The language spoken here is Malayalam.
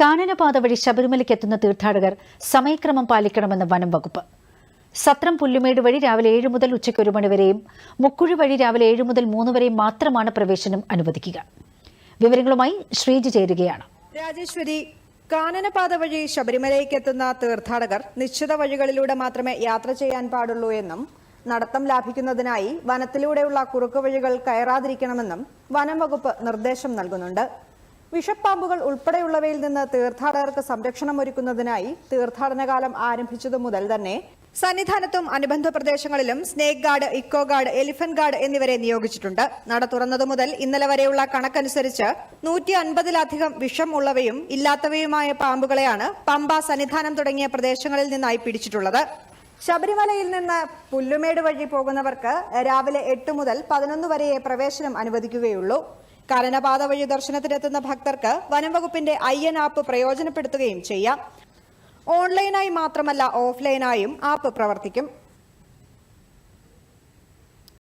കാനനപാത വഴി ശബരിമലയ്ക്ക് എത്തുന്ന തീർത്ഥാടകർ സമയക്രമം പാലിക്കണമെന്ന് വനം വകുപ്പ്. സത്രം പുല്ലുമേട് വഴി രാവിലെ ഏഴ് മുതൽ ഉച്ചയ്ക്ക് ഒരു മണിവരെയും മുക്കുഴി വഴി രാവിലെ ഏഴ് മുതൽ മൂന്ന് വരെയും മാത്രമാണ് പ്രവേശനം അനുവദിക്കുക. വിവരങ്ങളുമായി ശ്രീജി ചേരുകയാണ്. രാജേശ്വരി കാനനപാത വഴി ശബരിമലയ്ക്ക് എത്തുന്ന തീർത്ഥാടകർ നിശ്ചിത വഴികളിലൂടെ മാത്രമേ യാത്ര ചെയ്യാൻ പാടുള്ളൂ എന്നും നടത്തം ലാഭിക്കുന്നതിനായി വനത്തിലൂടെയുള്ള കുറുക്കുവഴികൾ കയറാതിരിക്കണമെന്നും വനം വകുപ്പ് നിർദ്ദേശം നൽകുന്നുണ്ട്. വിഷപ്പാമ്പുകൾ ഉൾപ്പെടെയുള്ളവയിൽ നിന്ന് തീർത്ഥാടകർക്ക് സംരക്ഷണം ഒരുക്കുന്നതിനായി തീർത്ഥാടന കാലം ആരംഭിച്ചതു മുതൽ തന്നെ സന്നിധാനത്തും അനുബന്ധ പ്രദേശങ്ങളിലും snake guard eco guard elephant guard എന്നിവരെ നിയോഗിച്ചിട്ടുണ്ട്. നട തുറന്നതു മുതൽ ഇന്നലെ വരെയുള്ള കണക്കനുസരിച്ച് നൂറ്റി അൻപതിലധികം വിഷം ഉള്ളവയും ഇല്ലാത്തവയുമായ പാമ്പുകളെയാണ് പമ്പ സന്നിധാനം തുടങ്ങിയ പ്രദേശങ്ങളിൽ നിന്നായി പിടിച്ചിട്ടുള്ളത്. ശബരിമലയിൽ നിന്ന് പുല്ലുമേട് വഴി പോകുന്നവർക്ക് രാവിലെ എട്ട് മുതൽ പതിനൊന്ന് വരെയേ പ്രവേശനം അനുവദിക്കുകയുള്ളൂ. കാനനപാത വഴി ദർശനത്തിനെത്തുന്ന ഭക്തർക്ക് വനംവകുപ്പിന്റെ ഐ എൻ ആപ്പ് പ്രയോജനപ്പെടുത്തുകയും ചെയ്യാം. ഓൺലൈനായി മാത്രമല്ല ഓഫ്ലൈനായും ആപ്പ് പ്രവർത്തിക്കും.